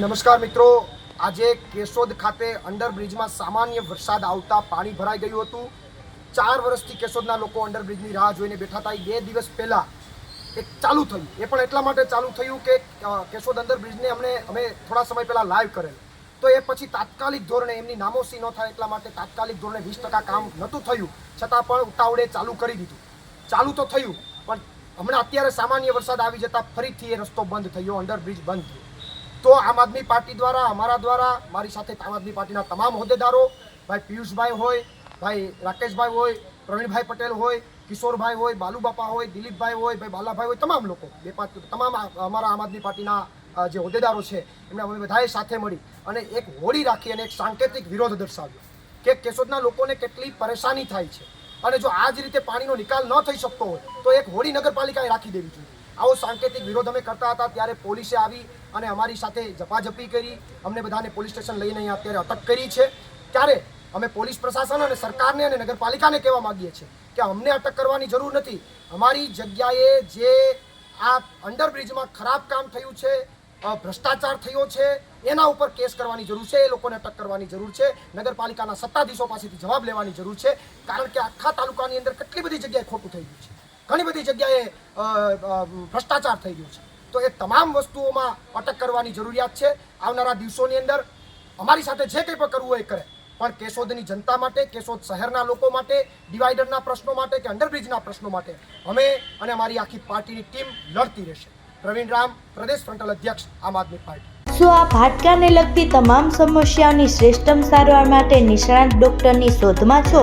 નમસ્કાર મિત્રો. આજે કેશોદ ખાતે અંડરબ્રિજમાં સામાન્ય વરસાદ આવતા પાણી ભરાઈ ગયું હતું. ચાર વર્ષથી કેશોદના લોકો અંડરબ્રિજની રાહ જોઈને બેઠા હતા. બે દિવસ પહેલાં એક ચાલુ થયું. એ પણ એટલા માટે ચાલુ થયું કે કેશોદ અંડરબ્રિજને અમને, અમે થોડા સમય પહેલાં લાઈવ કરેલ. તો એ પછી તાત્કાલિક ધોરણે એમની નામોસી ન થાય એટલા માટે તાત્કાલિક ધોરણે વીસ ટકા કામ નહોતું થયું. છતાં પણ ઉતાવળે ચાલુ કરી દીધું. ચાલુ તો થયું, પણ હમણાં અત્યારે સામાન્ય વરસાદ આવી જતા ફરીથી એ રસ્તો બંધ થયો, અંડરબ્રિજ બંધ થયો. તો આમ આદમી પાર્ટી દ્વારા, અમારા દ્વારા, મારી સાથે આમ આદમી પાર્ટીના તમામ હોદ્દેદારો, ભાઈ પિયુષભાઈ હોય, ભાઈ રાકેશભાઈ હોય, પ્રવીણભાઈ પટેલ હોય, કિશોરભાઈ હોય, બાલુબાપા હોય, દિલીપભાઈ હોય, ભાઈ બાલાભાઈ હોય, તમામ લોકો, બે પાંચ તમામ અમારા આમ આદમી પાર્ટીના જે હોદ્દેદારો છે, એમને અમે બધાએ સાથે મળી અને એક હોળી રાખી અને એક સાંકેતિક વિરોધ દર્શાવ્યો કે કેશોદના લોકોને કેટલી પરેશાની થાય છે. અને જો આ જ રીતે પાણીનો નિકાલ ન થઈ શકતો હોય, તો એક હોળી નગરપાલિકાએ રાખી દેવી જોઈએ. આવો સાંકેતિક વિરોધ અમે કરતા હતા, ત્યારે પોલીસે આવી અને અમારી સાથે ઝપાઝપી કરી. અમને બધાને પોલીસ સ્ટેશન લઈને અહીંયા અત્યારે અટક કરી છે. ત્યારે અમે પોલીસ પ્રશાસન અને સરકારને અને નગરપાલિકાને કહેવા માંગીએ છીએ કે અમને અટક કરવાની જરૂર નથી. અમારી જગ્યાએ જે આ અંડરબ્રિજમાં ખરાબ કામ થયું છે ભ્રષ્ટાચાર થયો છે, એના ઉપર કેસ કરવાની જરૂર છે, એ લોકોને અટક કરવાની જરૂર છે, નગરપાલિકાના સત્તાધીશો પાસેથી જવાબ લેવાની જરૂર છે. કારણ કે આખા તાલુકાની અંદર કેટલી બધી જગ્યાએ ખોટું થઈ ગયું છે. ઘણી બધી જગ્યાએ ભ્રષ્ટાચાર થઈ ગયો છે. તો એ તમામ વસ્તુઓમાં અટક કરવાની જરૂરિયાત છે. આવનારા દિવસોની અંદર અમારી સાથે જે કંઈ પણ કરવું હોય એ કરે. પણ કેશોદની જનતા માટે, કેશોદ શહેરના લોકો માટે, ડિવાઈડરના પ્રશ્નો માટે કે અંડરબ્રિજના પ્રશ્નો માટે અમે અને અમારી આખી પાર્ટીની ટીમ લડતી રહેશે. પ્રવીણ રામ, પ્રદેશ ફ્રન્ટલ અધ્યક્ષ, આમ આદમી પાર્ટી. શું આ હાડકાને લગતી તમામ સમસ્યાઓની શ્રેષ્ઠમ સારવાર માટે નિષ્ણાત ડોક્ટરની શોધમાં છો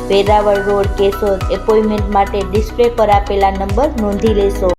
વેરાવળ રોડ કેશોદ એપોઇન્ટમેન્ટ માટે ડિસ્પ્લે પર આપેલા નંબર નોંધી લેશો.